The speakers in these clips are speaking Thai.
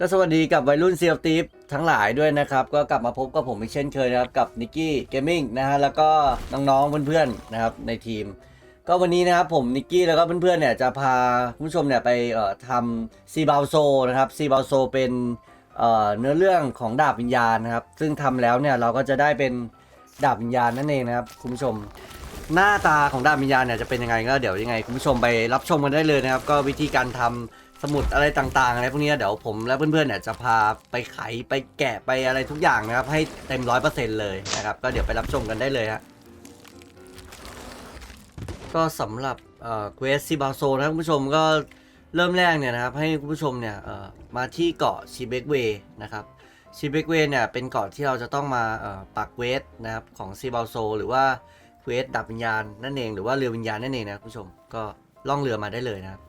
ก็สวัสดีกับวัยรุ่นเซียลตีฟทั้งหลายด้วยนะครับ ก็กลับมาพบกับผมอีกเช่นเคยนะครับ กับนิกกี้เกมมิ่งนะฮะแล้วก็น้องๆเพื่อนๆนะครับในทีม ก็วันนี้นะครับผมนิกกี้แล้วก็เพื่อนๆเนี่ยจะพาคุณผู้ชมเนี่ยไปเอ่อทำซีบาโซนะครับซีบาโซเป็นเอ่อเนื้อเรื่องของดาบวิญญาณนะครับ ซึ่งทำแล้วเนี่ยเราก็จะได้เป็นดาบวิญญาณนั่นเองนะครับคุณผู้ชม หน้าตาของดาบวิญญาณเนี่ยจะเป็นยังไงก็เดี๋ยวยังไงคุณผู้ชมไปรับชมกันได้เลยนะครับ ก็วิธีการทำ สมุดอะไรต่างๆอะไรพวกนี้เดี๋ยวผมและเพื่อนๆเนี่ยจะพาไปไขไปแกะไปอะไรทุกอย่างนะครับ ให้เต็มร้อยเปอร์เซ็นต์เลยนะครับ ก็เดี๋ยวไปรับชมกันได้เลยฮะก็สำหรับเอ่อเควสซีบาโซนะครับคุณผู้ชมก็เริ่มแรกเนี่ยนะครับ ให้คุณผู้ชมเนี่ยเอ่อมาที่เกาะชิเบกเวนะครับชิเบกเวเนี่ยเป็นเกาะที่เราจะต้องมาเอ่อปักเวสนะครับของซีบาโซหรือว่าเวสดับวิญญาณนั่นเองหรือว่าเรือวิญญาณนั่นเองนะคุณผู้ชมก็ล่องเรือมาได้เลยนะครับ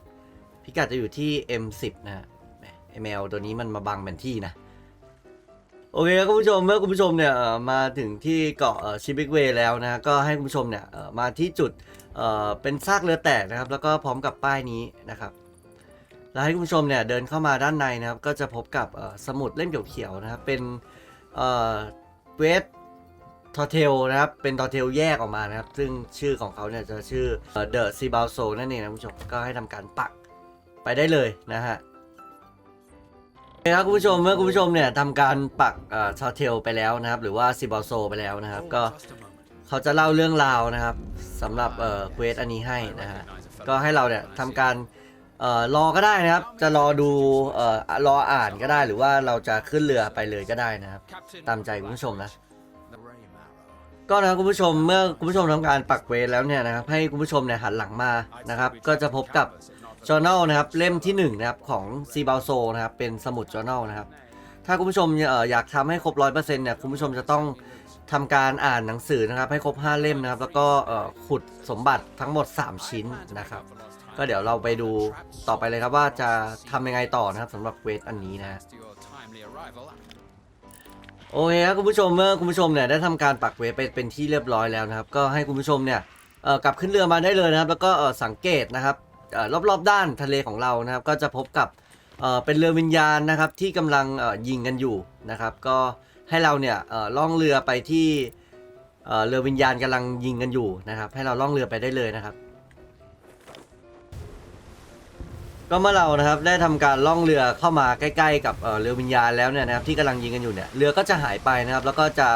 พิกัดจะอยู่ที่ M10 นะฮะแม ML ตัวนี้มันมาบังแผนที่นะ โอเคครับคุณผู้ชมเมื่อคุณผู้ชมเนี่ยมาถึงที่เกาะชิบิกเวแล้วนะก็ให้คุณผู้ชมเนี่ยมาที่จุดเเป็นซากเรือแตกนะครับ แล้วก็พร้อมกับป้ายนี้นะครับแล้วให้คุณผู้ชมเนี่ยเดินเข้ามาด้านในนะครับ ก็จะพบกับสมุดเล่มเขียวๆนะครับเป็นเอ่อเวสทอเทลนะครับเป็นทอเทลแยกออกมานะครับ ซึ่งชื่อของเขาเนี่ยจะชื่อเดอะซีบาโซนั่นเองนะคุณผู้ชมก็ให้ทำการปัก ไปได้เลยนะฮะโอเคครับคุณผู้ชมเมื่อคุณผู้ชมเนี่ยทำการปักชาเทลไปแล้วนะครับ หรือว่าซิบอโซไปแล้วนะครับ ก็เขาจะเล่าเรื่องราวนะครับสำหรับเอ่อเควสอันนี้ให้นะฮะก็ให้เราเนี่ยทำการเอ่อรอก็ได้นะครับ จะรอดูเอ่อรออ่านก็ได้ หรือว่าเราจะขึ้นเรือไปเลยก็ได้นะครับ ตามใจคุณผู้ชมนะก็นะคุณผู้ชมเมื่อคุณผู้ชมทำการปักเวทแล้วเนี่ยนะครับให้คุณผู้ชมเนี่ยหันหลังมานะครับ ก็จะพบกับ journal นะครับเล่มที่1นะครับของ c b a l s o นะครับเป็นสมุด journal นะครับถ้าคุณผู้ชมเอ่ออยากทำให้ครบ100%เนี่ยคุณผู้ชมจะต้องทำการอ่านหนังสือนะครับ ให้ครบ 5 เล่มนะครับ แล้วก็เอ่อขุดสมบัติทั้งหมด 3 ชิ้นนะครับ ก็เดี๋ยวเราไปดูต่อไปเลยครับว่าจะทำยังไงต่อนะครับสำหรับเวทอันนี้นะฮะโอเคครับคุณผู้ชมเมื่อคุณผู้ชมเนี่ยได้ทำการปักเวทไปเป็นที่เรียบร้อยแล้วนะครับ ก็ให้คุณผู้ชมเนี่ยกลับขึ้นเรือมาได้เลยนะครับ แล้วก็สังเกตนะครับ รอบๆด้านทะเลของเรานะครับ ก็จะพบกับเป็นเรือวิญญาณนะครับที่กำลังยิงกันอยู่นะครับ ก็ให้เราเนี่ยล่องเรือไปที่เรือวิญญาณกำลังยิงกันอยู่นะครับ ให้เราล่องเรือไปได้เลยนะครับ ก็เมื่อเรานะครับได้ทำการล่องเรือเข้ามาใกล้ ๆ กับเรือวิญญาณแล้วเนี่ยนะครับที่กำลังยิงกันอยู่เนี่ยเรือก็จะหายไปนะครับ แล้วก็จะ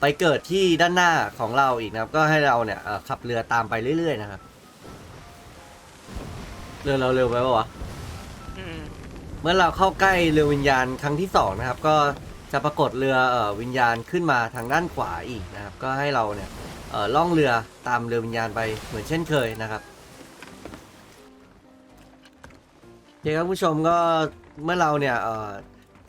ไปเกิดที่ด้านหน้าของเราอีกนะครับ ก็ให้เราเนี่ยขับเรือตามไปเรื่อย ๆ นะครับ เรือเราเร็วไปปะวะ อืมเมื่อเราเข้าใกล้เรือวิญญาณครั้งที่สองนะครับ ก็จะปรากฏเรือเอ่อวิญญาณขึ้นมาทางด้านขวาอีกนะครับ ก็ให้เราเนี่ยเอ่อล่องเรือตามเรือวิญญาณไปเหมือนเช่นเคยนะครับโอเคครับคุณผู้ชมก็เมื่อเราเนี่ยเอ่อ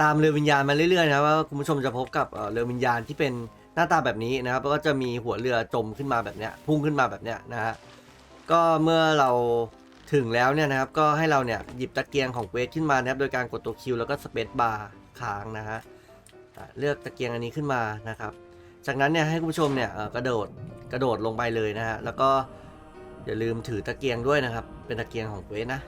ตามเรือวิญญาณมาเรื่อยๆนะครับว่าคุณผู้ชมจะพบกับเอ่อเรือวิญญาณที่เป็นหน้าตาแบบนี้นะครับแล้วก็จะมีหัวเรือจมขึ้นมาแบบเนี้ยพุ่งขึ้นมาแบบเนี้ยนะฮะก็เมื่อเรา ถึงแล้วเนี่ยนะครับก็ให้เราเนี่ยหยิบตะเกียงของเวทขึ้นมานะครับโดยการกดตัวคิวแล้วก็สเปซบาร์ค้างนะฮะเลือกตะเกียงอันนี้ขึ้นมานะครับ จากนั้นเนี่ยให้คุณผู้ชมเนี่ยกระโดดกระโดดลงไปเลยนะฮะแล้วก็อย่าลืมถือตะเกียงด้วยนะครับ เป็นตะเกียงของเวทนะ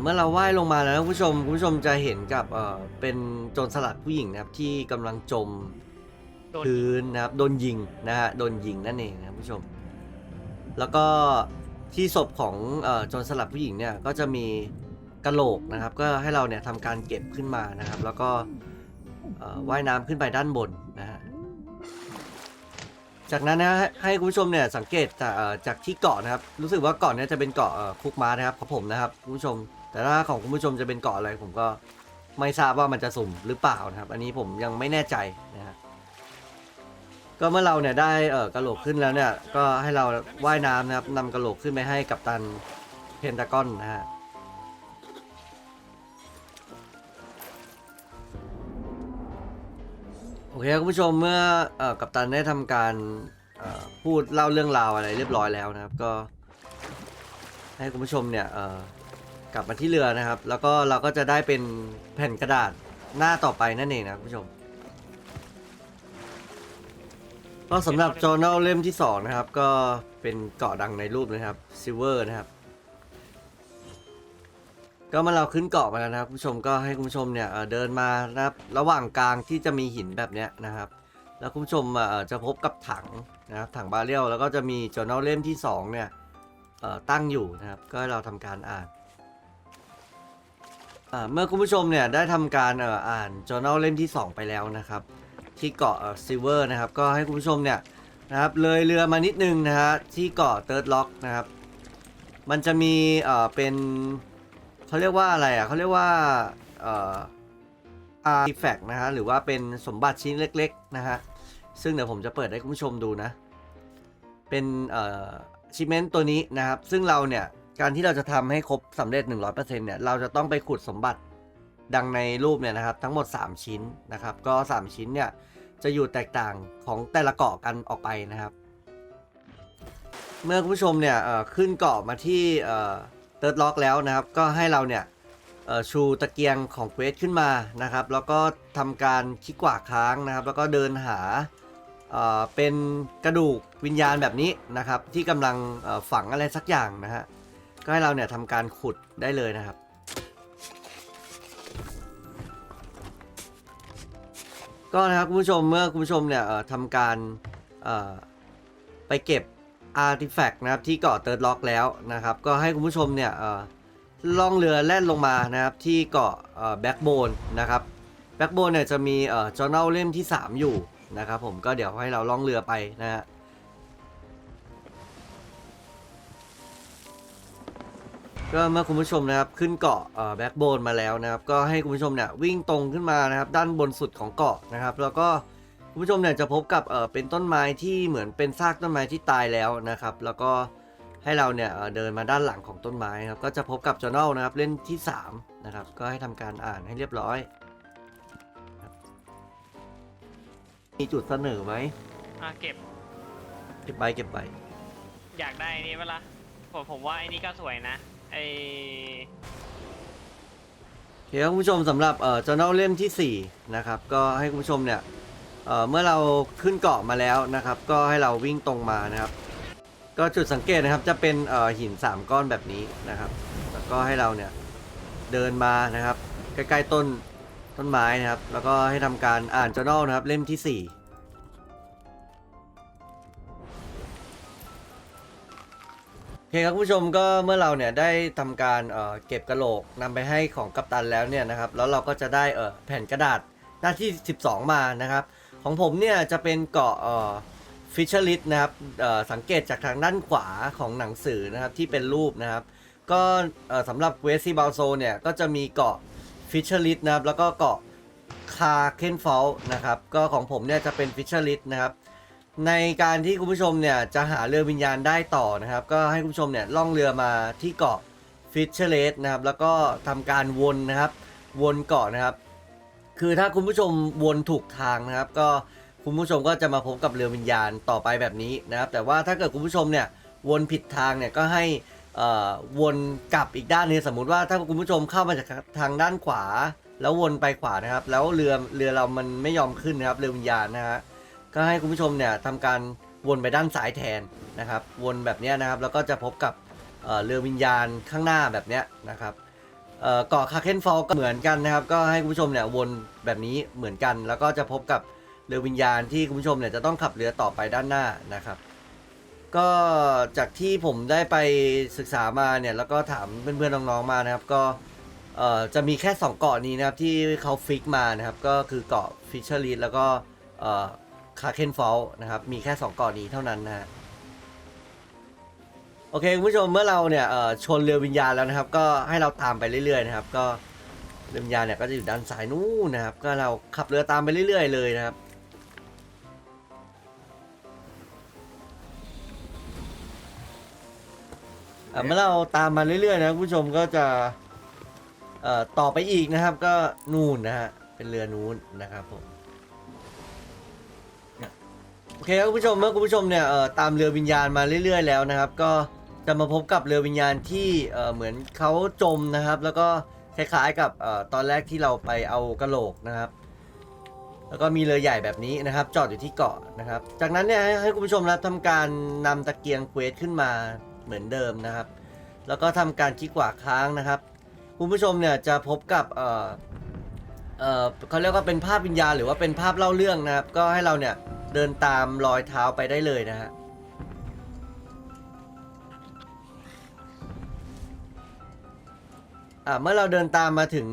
เมื่อเราว่ายลงมาแล้วนะคุณผู้ชมคุณผู้ชมจะเห็นกับเอ่อเป็นโจรสลัดผู้หญิงนะครับที่กำลังจมโดนพื้นนะครับโดนยิงนะฮะโดนยิงนั่นเองนะครับคุณผู้ชม แล้วก็ที่ศพของเอ่อโจรสลัดผู้หญิงเนี่ยก็จะมีกระโหลกนะครับ ก็ให้เราเนี่ยทำการเก็บขึ้นมานะครับ แล้วก็เอ่อว่ายน้ำขึ้นไปด้านบนนะฮะจากนั้นนะให้ให้คุณผู้ชมเนี่ยสังเกตจากเอ่อจากที่เกาะนะครับ รู้สึกว่าเกาะเนี้จะเป็นเกาะเอ่อคุกม้านะครับของผมนะครับคุณผู้ชม แต่ถ้าของคุณผู้ชมจะเป็นเกาะอะไรผมก็ไม่ทราบว่ามันจะสุ่มหรือเปล่านะครับ อันนี้ผมยังไม่แน่ใจนะฮะก็เมื่อเราเนี่ยได้เออกระโหลกขึ้นแล้วเนี่ยก็ให้เราว่ายน้ำนะครับนำกระโหลกขึ้นไปให้กับตันเพนตากอนนะฮะโอเคคุณผู้ชมเมื่ออกัปตันได้ทำการพูดเล่าเรื่องราวอะไรเรียบร้อยแล้วนะครับ ก็ให้คุณผู้ชมเนี่ย กลับมาที่เรือนะครับ แล้วก็เราก็จะได้เป็นแผ่นกระดาษหน้าต่อไปนั่นเองนะคุณผู้ชม ก็สำหรับ journal เล่มที่ 2 นะครับ ก็เป็นเกาะดังในรูปนะครับ silver นะครับ ก็มาเราขึ้นเกาะมาแล้วนะครับคุณผู้ชมก็ให้คุณผู้ชมเนี่ยเอ่อเดินมานะครับระหว่างกลางที่จะมีหินแบบเนี้ยนะครับ แล้วคุณผู้ชมเอ่อจะพบกับถังนะครับถังบาเรลแล้วก็จะมี journal เล่มที่ 2 เนี่ยเอ่อตั้งอยู่นะครับ ก็ให้เราทำการอ่าน อ่าเมื่อคุณผู้ชมเนี่ยได้ทำการเอ่ออ่าน journal เล่มที่ 2 ไปแล้วนะครับ ที่เกาะซิเวอร์นะครับ ก็ให้คุณผู้ชมเนี่ยนะครับเลยเรือมานิดนึงนะฮะที่เกาะเติร์ดล็อกนะครับ มันจะมีเอ่อเป็นเขาเรียกว่าอะไรอะเขาเรียกว่าเอ่ออาร์ติแฟกต์นะฮะหรือว่าเป็นสมบัติชิ้นเล็กๆนะฮะซึ่งเดี๋ยวผมจะเปิดให้คุณผู้ชมดูนะ เป็นเอ่อชิเมนต์ตัวนี้นะครับ ซึ่งเราเนี่ย การที่เราจะทำให้ครบสำเร็จ 100%เนี่ยเราจะต้องไปขุดสมบัติดังในรูปเนี่ยนะครับทั้งหมด 3 ชิ้นนะครับ ก็ 3 ชิ้นเนี่ยจะอยู่แตกต่างของแต่ละเกาะกันออกไปนะครับ เมื่อผู้ชมเนี่ยขึ้นเกาะมาที่เติร์ดล็อกแล้วนะครับ ก็ให้เราเนี่ยชูตะเกียงของเควสขึ้นมานะครับ แล้วก็ทำการคลิกขวาค้างนะครับ แล้วก็เดินหาเเป็นกระดูกวิญญาณแบบนี้นะครับ ที่กำลังฝังอะไรสักอย่างนะฮะ ก็ให้เราเนี่ยทำการขุดได้เลยนะครับ ก็นะครับคุณผู้ชมเมื่อคุณผู้ชมเนี่ยเอ่อทำการเอ่อไปเก็บอาร์ติแฟกต์นะครับที่เกาะเติร์ดล็อกแล้วนะครับ ก็ให้คุณผู้ชมเนี่ยเอ่อล่องเรือแล่นลงมานะครับที่เกาะแบ็กโบนนะครับแบ็กโบนเนี่ยจะมีเอ่อ journal เล่มที่ 3 อยู่นะครับผมก็เดี๋ยวให้เราล่องเรือไปนะฮะ ก็เมื่อคุณผู้ชมนะครับขึ้นเกาะแบ็กโบนมาแล้วนะครับ ก็ให้คุณผู้ชมเนี่ยวิ่งตรงขึ้นมานะครับ ด้านบนสุดของเกาะนะครับ แล้วก็คุณผู้ชมเนี่ยจะพบกับเออเป็นต้นไม้ที่เหมือนเป็นซากต้นไม้ที่ตายแล้วนะครับ แล้วก็ให้เราเนี่ยเอ่อเดินมาด้านหลังของต้นไม้ครับก็จะพบกับ journal นะครับเล่มที่3นะครับก็ให้ทำการอ่านให้เรียบร้อยครับมีจุดเสนอไหมอะเก็บเก็บใบเก็บใบอยากได้อันนี้เวละผมผมว่าไอ้นี่ก็สวยนะ ไอโอเคครับคุณผู้ชมสำหรับเอ่อ journal เล่มที่ 4 นะครับ ก็ให้คุณผู้ชมเนี่ยเอ่อเมื่อเราขึ้นเกาะมาแล้วนะครับ ก็ให้เราวิ่งตรงมานะครับ ก็จุดสังเกตนะครับจะเป็นเอ่อหิน 3 ก้อนแบบนี้นะครับ แล้วก็ให้เราเนี่ยเดินมานะครับ ใกล้ๆต้นต้นไม้นะครับ แล้วก็ให้ทำการอ่าน journal นะครับเล่มที่ 4 คครับผู้ชมก็เมื่อเราเนี่ยได้ทำการเเก็บกระโหลกนำไปให้ของกัปตันแล้วเนี่ยนะครับแล้วเราก็จะได้เแผ่นกระดาษหน้าที่ 12 มานะครับ ของผมเนี่ยจะเป็นเกาะฟิชเชอร์ลิสนะครับสังเกตจากทางด้านขวาของหนังสือนะครับที่เป็นรูปนะครับ ก็สำหรับเวสซีบาลโซเนี่ยก็จะมีเกาะฟิชเชอร์ลิสนะครับแล้วก็เกาะคาเคนฟอลนะครับก็ของผมเนี่ยจะเป็นฟิชเชอร์ลิสนะครับ ในการที่คุณผู้ชมเนี่ยจะหาเรือวิญญาณได้ต่อนะครับ ก็ให้คุณผู้ชมเนี่ยล่องเรือมาที่เกาะฟิชเชอร์เลสนะครับ แล้วก็ทำการวนนะครับ วนเกาะนะครับ คือถ้าคุณผู้ชมวนถูกทางนะครับ ก็คุณผู้ชมก็จะมาพบกับเรือวิญญาณต่อไปแบบนี้นะครับ แต่ว่าถ้าเกิดคุณผู้ชมเนี่ยวนผิดทางเนี่ยก็ให้อ่อวนกลับอีกด้านนึงสมมุติว่าถ้าคุณผู้ชมเข้ามาจากทางด้านขวา แล้ววนไปขวานะครับ แล้วเรือเรือเรามันไม่ยอมขึ้นนะครับเรือวิญญาณนะฮะ ก็ให้คุณผู้ชมเนี่ยทำการวนไปด้านซ้ายแทนนะครับ วนแบบนี้นะครับแล้วก็จะพบกับเอ่อเรือวิญญาณข้างหน้าแบบเนี้ยนะครับเอ่อเกาะคาเคนฟอลก็เหมือนกันนะครับ ก็ให้คุณผู้ชมเนี่ยวนแบบนี้เหมือนกัน แล้วก็จะพบกับเรือวิญญาณที่คุณผู้ชมเนี่ยจะต้องขับเรือต่อไปด้านหน้านะครับ ก็จากที่ผมได้ไปศึกษามาเนี่ยแล้วก็ถามเพื่อนๆน้องๆมานะครับก็เอ่อจะมีแค่ 2 เกาะนี้นะครับที่เขาฟิกมานะครับก็คือเกาะฟิชเชอร์ลีแล้วก็เอ่อ คาเคนฟอลนะครับ มีแค่2เกาะนี้เท่านั้นนะฮะโอเคคุณผู้ชมเมื่อเราเนี่ยเอ่อชนเรือวิญญาณแล้วนะครับ ก็ให้เราตามไปเรื่อยๆนะครับ ก็เรือวิญญาณเนี่ยก็จะอยู่ด้านซ้ายนู้นนะครับ ก็เราขับเรือตามไปเรื่อยๆ เลยนะครับอะเมื่อเราตามมาเรื่อยๆนะคุณผู้ชมก็จะเอ่อต่อไปอีกนะครับ ก็นู่นนะฮะเป็นเรือนู้นนะครับผม โอเคครับคุณผู้ชมเมื่อคุณผู้ชมเนี่ยเอ่อตามเรือวิญญาณมาเรื่อย ๆ แล้วนะครับ ก็จะมาพบกับเรือวิญญาณที่เอ่อเหมือนเขาจมนะครับ แล้วก็คล้ายๆกับเอ่อตอนแรกที่เราไปเอากระโหลกนะครับ แล้วก็มีเรือใหญ่แบบนี้นะครับ จอดอยู่ที่เกาะนะครับ จากนั้นเนี่ยให้ให้คุณผู้ชมนะครับทำการนำตะเกียงเควสขึ้นมาเหมือนเดิมนะครับ แล้วก็ทำการคลิกขวาค้างนะครับ คุณผู้ชมเนี่ยจะพบกับเอ่อ เอ่อเขาเรียกว่าเป็นภาพวิญญาณหรือว่าเป็นภาพเล่าเรื่องนะครับ ก็ให้เราเนี่ยเดินตามรอยเท้าไปได้เลยนะฮะอ่าเมื่อเราเดินตามมาถึง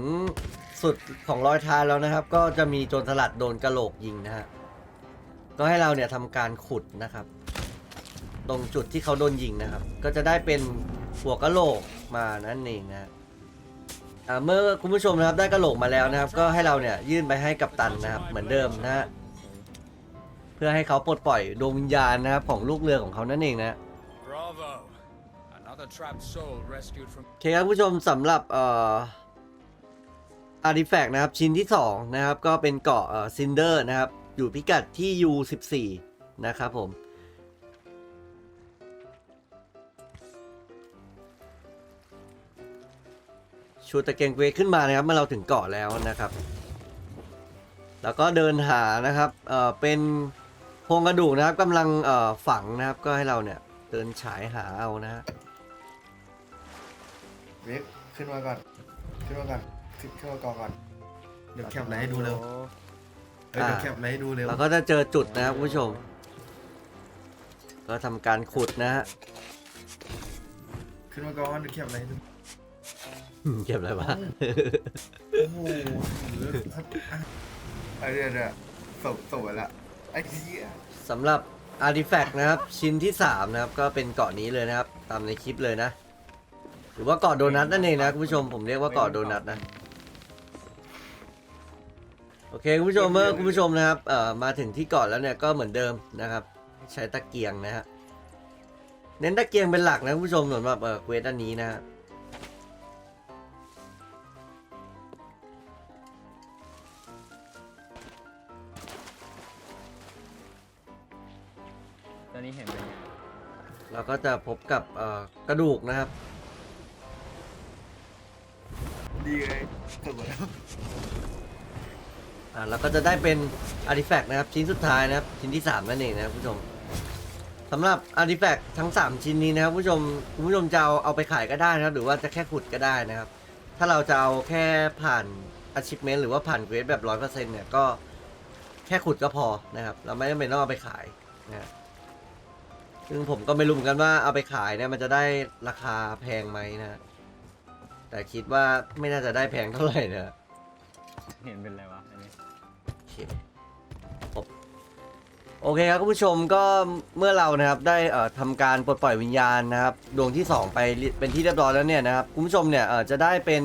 สุดของรอยเท้าแล้วนะครับ ก็จะมีโจรสลัดโดนกระโหลกยิงนะฮะก็ให้เราเนี่ยทำการขุดนะครับ ตรงจุดที่เขาโดนยิงนะครับ ก็จะได้เป็นหัวกระโหลกมานั่นเองนะฮะ อ่าเมื่อคุณผู้ชมนะครับได้กะโหลกมาแล้วนะครับ ก็ให้เราเนี่ยยื่นไปให้กับตันนะครับเหมือนเดิมนะฮะเพื่อให้เขาปลดปล่อยดวงวิญญาณนะครับของลูกเรือของเขานั่นเองนะ Bravo! Another trapped soul rescued from โอเคครับผู้ชมสำหรับเอ่ออาร์ติแฟกนะครับชิ้นที่ 2 นะครับ ก็เป็นเกาะซินเดอร์นะครับ อยู่พิกัดที่ U14 นะครับผม ชูตะเกียงเวขึ้นมานะครับเมื่อเราถึงเกาะแล้วนะครับ แล้วก็เดินหานะครับเอ่อเป็นโครงกระดูกนะครับกำลังเอ่อฝังนะครับก็ให้เราเนี่ยเดินฉายหาเอานะฮะเวฟขึ้นมาก่อน ขึ้นมาก่อนขึ้นขึ้นมาก่อนก่อน เดี๋ยวแคปไลน์ให้ดูเร็วเออเดี๋ยวแคปไลน์ให้ดูเร็วเราก็จะเจอจุดนะครับคุณผู้ชม ก็ทำการขุดนะฮะ ขึ้นมาก่อนเดี๋ยวแคปไลน์ให้ดู เก็บอะไรวะโอ้โหไอเดี๋ยวเดี๋ยวสบสบไปละไอ้เหี้ยสำหรับอาร์ติแฟกต์นะครับ ชิ้นที่ 3 นะครับ ก็เป็นเกาะนี้เลยนะครับ ตามในคลิปเลยนะ หรือว่าเกาะโดนัทนั่นเองนะคุณผู้ชมผมเรียกว่าเกาะโดนัทนะ โอเคคุณผู้ชมเมื่อคุณผู้ชมนะครับเอ่อมาถึงที่เกาะแล้วเนี่ยก็เหมือนเดิมนะครับ ใช้ตะเกียงนะฮะเน้นตะเกียงเป็นหลักนะคุณผู้ชมสำหรับเอ่อเควสอันนี้นะฮะต เราก็จะพบกับเอ่อกระดูกนะครับ ดีเลยสบแล้วอ่าแล้วก็จะได้เป็นอาร์ติแฟกต์นะครับ ชิ้นสุดท้ายนะครับ ชิ้นที่ 3 นั่นเองนะครับผู้ชมสำหรับอาร์ติแฟกต์ทั้ง 3 ชิ้นนี้นะครับผู้ชมคุณผู้ชมจะเอาเอาไปขายก็ได้นะครับ หรือว่าจะแค่ขุดก็ได้นะครับ ถ้าเราจะเอาแค่ผ่าน achievement หรือว่าผ่านเกรดแบบร้อยเปอร์เซ็นต์เนี่ยก็แค่ขุดก็พอนะครับ เราไม่จำเป็นต้องเอาไปขายนะครับ ซึ่งผมก็ไม่รู้เหมือนกันว่าเอาไปขายเนี่ยมันจะได้ราคาแพงไหมนะ แต่คิดว่าไม่น่าจะได้แพงเท่าไหร่นะเห็นเป็นอะไรวะอันนี้โอเคผมโอเคครับคุณผู้ชมก็เมื่อเรานะครับได้เอ่อทำการปลดปล่อยวิญญาณนะครับดวงที่ 2 ไปเรียเป็นที่เรียบร้อยแล้วเนี่ยนะครับคุณผู้ชมเนี่ยเอ่อจะได้เป็น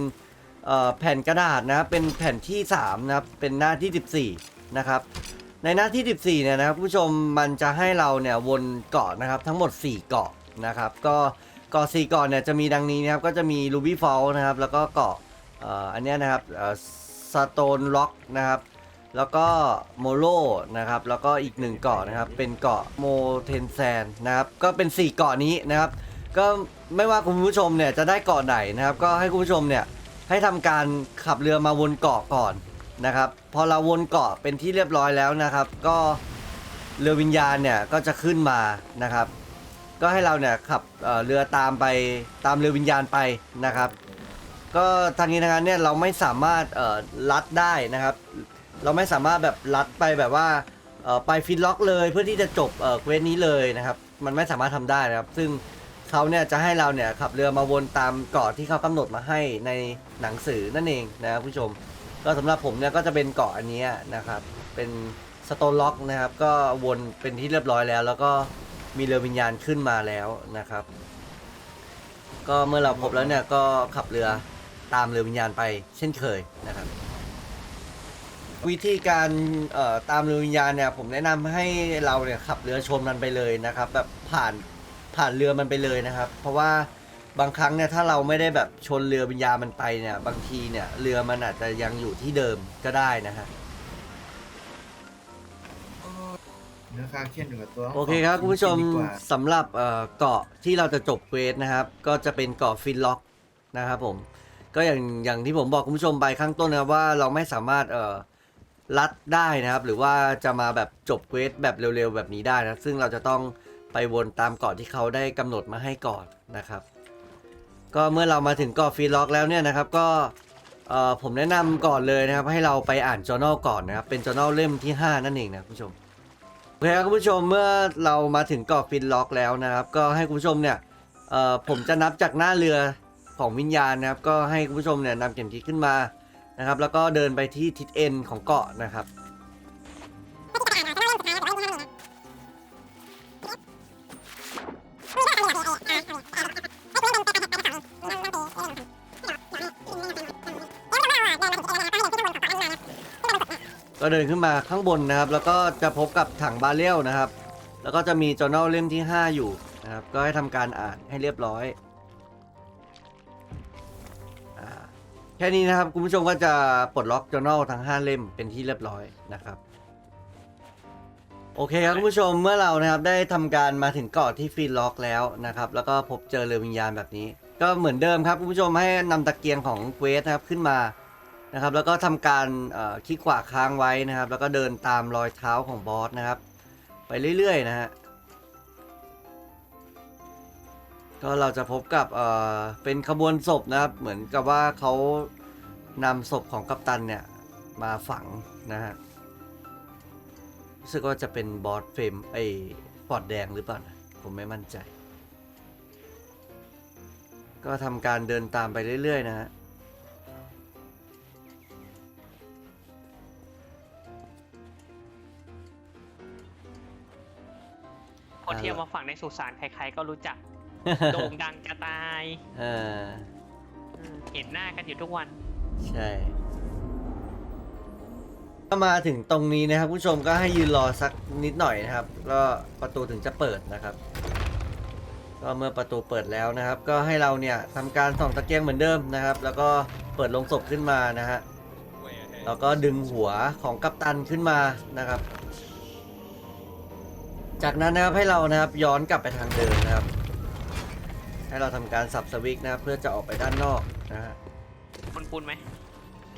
เอ่อแผ่นกระดาษนะครับเป็นแผ่นที่3นะครับเป็นหน้าที่ 14นะครับ ในหน้าที่ 14 เนี่ยนะครับผู้ชมมันจะให้เราเนี่ยวนเกาะนะครับทั้งหมด 4 เกาะนะครับ ก็เกาะ4เกาะเนี่ยจะมีดังนี้นะครับก็จะมี Ruby Fall นะครับแล้วก็เกาะอันนี้นะครับสโตนล็อกนะครับแล้วก็โมโลนะครับแล้วก็อีกหนึ่งเกาะนะครับเป็นเกาะโมเทนแซนนะครับก็เป็น 4 เกาะนี้นะครับ ก็ไม่ว่าคุณผู้ชมเนี่ยจะได้เกาะไหนนะครับ ก็ให้คุณผู้ชมเนี่ยให้ทำการขับเรือมาวนเกาะก่อน นะครับพอเราวนเกาะเป็นที่เรียบร้อยแล้วนะครับ ก็เรือวิญญาณเนี่ยก็จะขึ้นมานะครับ ก็ให้เราเนี่ยขับเเรือตามไปตามเรือวิญญาณไปนะครับ ก็ทางนี้ทางนั้นเนี่ยเราไม่สามารถลัดได้นะครับ เราไม่สามารถแบบลัดไปแบบว่าไปฟินล็อกเลยเพื่อที่จะจบเควสนี้เลยนะครับ มันไม่สามารถทำได้นะครับ ซึ่งเขาเนี่ยจะให้เราเนี่ยขับเรือมาวนตามเกาะที่เขากำหนดมาให้ในหนังสือนั่นเองนะครับผู้ชม ก็สำหรับผมเนี่ยก็จะเป็นเกาะอันเนี้ยนะครับ เป็นสโตนล็อกนะครับ ก็วนเป็นที่เรียบร้อยแล้ว แล้วก็มีเรือวิญญาณขึ้นมาแล้วนะครับ ก็เมื่อเราพบแล้วเนี่ยก็ขับเรือตามเรือวิญญาณไปเช่นเคยนะครับ วิธีการเอ่อตามเรือวิญญาณเนี่ยผมแนะนำให้เราเนี่ยขับเรือชนมันไปเลยนะครับ แบบผ่านผ่านเรือมันไปเลยนะครับ เพราะว่า บางครั้งเนี่ยถ้าเราไม่ได้แบบชนเรือวิญญาณมันไปเนี่ยบางทีเนี่ยเรือมันอาจจะยังอยู่ที่เดิมก็ได้นะฮะ เนื้อคาเคียนอยู่กับตัวโอเคครับคุณผู้ชมดีกว่าสำหรับเอ่อเกาะที่เราจะจบเควสนะครับ ก็จะเป็นเกาะฟินล็อกนะครับผมก็อย่างอย่างที่ผมบอกคุณผู้ชมไปข้างต้นนะครับว่าเราไม่สามารถเอ่อลัดได้นะครับ หรือว่าจะมาแบบจบเควสแบบเร็วๆแบบนี้ได้นะซึ่งเราจะต้องไปวนตามเกาะที่เขาได้กำหนดมาให้ก่อนนะครับ ก็เมื่อเรามาถึงเกาะฟีล็อกแล้วเนี่ยนะครับก็เอ่อผมแนะนำก่อนเลยนะครับให้เราไปอ่าน journal ก่อนนะครับเป็น journal เล่มที่ 5 นั่นเองนะคุณผู้ชมโอเคครับคุณผู้ชมเมื่อเรามาถึงเกาะฟีล็อกแล้วนะครับ ก็ให้คุณผู้ชมเนี่ยเอ่อผมจะนับจากหน้าเรือของวิญญาณนะครับ ก็ให้คุณผู้ชมเนี่ยนำเข็มทิศขึ้นมานะครับ แล้วก็เดินไปที่ทิศเอ็นของเกาะนะครับ ก็เดินขึ้นมาข้างบนนะครับ แล้วก็จะพบกับถังบาเรียลนะครับ แล้วก็จะมี journal เล่มที่ 5 อยู่นะครับ ก็ให้ทำการอ่านให้เรียบร้อยอาแค่นี้นะครับคุณผู้ชมก็จะปลดล็อก journal ทั้ง 5 เล่มเป็นที่เรียบร้อยนะครับ โอเคครับคุณผู้ชมเมื่อเรานะครับได้ทำการมาถึงเกาะที่ฟรีล็อกแล้วนะครับ แล้วก็พบเจอเรือวิญญาณแบบนี้ ก็เหมือนเดิมครับคุณผู้ชมให้นำตะเกียงของเควสนะครับขึ้นมา นะครับ แล้วก็ทำการคลิกขวาค้างไว้นะครับ แล้วก็เดินตามรอยเท้าของบอสนะครับ ไปเรื่อยๆนะฮะก็เราจะพบกับเออเป็นขบวนศพนะครับ เหมือนกับว่าเขานำศพของกัปตันเนี่ยมาฝังนะฮะรู้สึกว่าจะเป็นบอสเฟรมไอ้ปอดแดงหรือเปล่านะผมไม่มั่นใจ ก็ทำการเดินตามไปเรื่อยๆนะฮะ คนที่เอามาฝังในสุสานใครๆก็รู้จักโด่งดังจะตายเอออืมเห็นหน้ากันอยู่ทุกวัน ใช่ก็มาถึงตรงนี้นะครับผู้ชมก็ให้ยืนรอสักนิดหน่อยนะครับก็ประตูถึงจะเปิดนะครับ ก็เมื่อประตูเปิดแล้วนะครับ ก็ให้เราเนี่ยทำการส่องตะเกียงเหมือนเดิมนะครับ แล้วก็เปิดลงศพขึ้นมานะฮะ Way ahead. แล้วก็ดึงหัวของกัปตันขึ้นมานะครับ จากนั้นนะครับให้เรานะครับย้อนกลับไปทางเดิมนะครับ ให้เราทำการสับสวิกนะครับ เพื่อจะออกไปด้านนอกนะฮะ คุณคุณไหม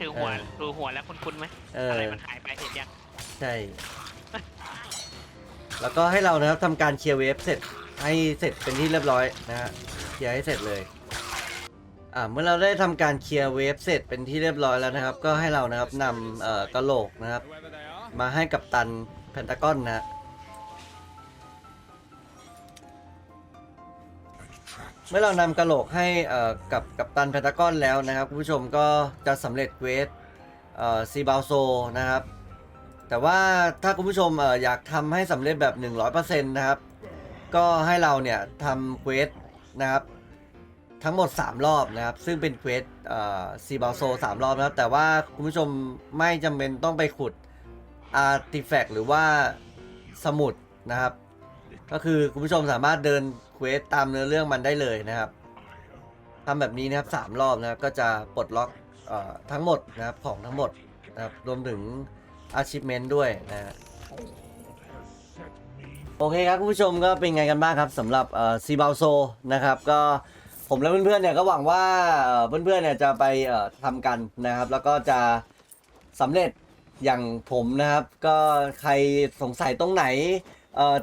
ถือหัวเออ ถือหัวแล้วคุณคุณไหมเออออะไรมันหายไปเห็นยังใช่ แล้วก็ให้เรานะครับทำการเคลียร์เวฟเสร็จให้เสร็จเป็นที่เรียบร้อยนะฮะเคลียร์ให้เสร็จเลย อ่าเมื่อเราได้ทำการเคลียร์เวฟเสร็จเป็นที่เรียบร้อยแล้วนะครับ ก็ให้เรานะครับนำเอ่อกระโหลกนะครับ Whoever they are. มาให้กับตันเพนตากอนนะฮะ เมื่อเรานำกระโหลกให้กับกับตันเพนตากอนแล้วนะครับคุณผู้ชมก็จะสำเร็จเควสซีบาโซนะครับ แต่ว่าถ้าคุณผู้ชมอยากทำให้สำเร็จแบบ 100%นะครับ ก็ให้เราเนี่ยทำเควสนะครับ ทั้งหมด 3 รอบนะครับ ซึ่งเป็นเควสซีบาโซสามรอบนะครับ แต่ว่าคุณผู้ชมไม่จำเป็นต้องไปขุดอาร์ติแฟกต์หรือว่าสมุดนะครับ ก็คือคุณผู้ชมสามารถเดิน เควสตามเนื้อเรื่องมันได้เลยนะครับทำแบบนี้นะครับสามรอบนะครับก็จะปลดล็อกเอ่อทั้งหมดนะครับของทั้งหมดนะครับรวมถึง achievement ด้วยนะฮะโอเคครับคุณผู้ชมก็เป็นไงกันบ้างครับสำหรับซีบาโซนะครับก็ผมและเพื่อนๆเนี่ยก็หวังว่าเพื่อนๆเนี่ยจะไปทำกันนะครับ แล้วก็จะสำเร็จอย่างผมนะครับ ก็ใครสงสัยตรงไหน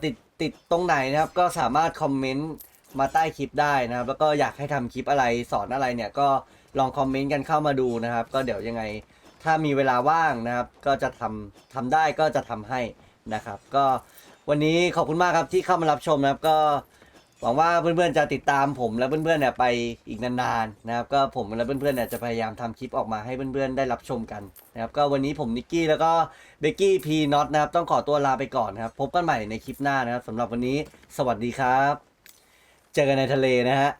ติด ติดตรงไหนนะครับ ก็สามารถคอมเมนต์มาใต้คลิปได้นะครับ แล้วก็อยากให้ทำคลิปอะไรสอนอะไรเนี่ยก็ลองคอมเมนต์กันเข้ามาดูนะครับ ก็เดี๋ยวยังไงถ้ามีเวลาว่างนะครับ ก็จะทำทำได้ก็จะทำให้นะครับ ก็วันนี้ขอบคุณมากครับที่เข้ามารับชมนะครับก็ หวังว่าเพื่อนๆจะติดตามผมและเพื่อนๆเนี่ยไปอีกนานๆนะครับก็ผมและเพื่อนๆเนี่ยจะพยายามทำคลิปออกมาให้เพื่อนๆได้รับชมกันนะครับก็วันนี้ผมนิกกี้แล้วก็เบกกี้พีน็อตนะครับต้องขอตัวลาไปก่อนนะครับพบกันใหม่ในคลิปหน้านะครับสำหรับวันนี้สวัสดีครับ เจอกันในทะเลนะฮะ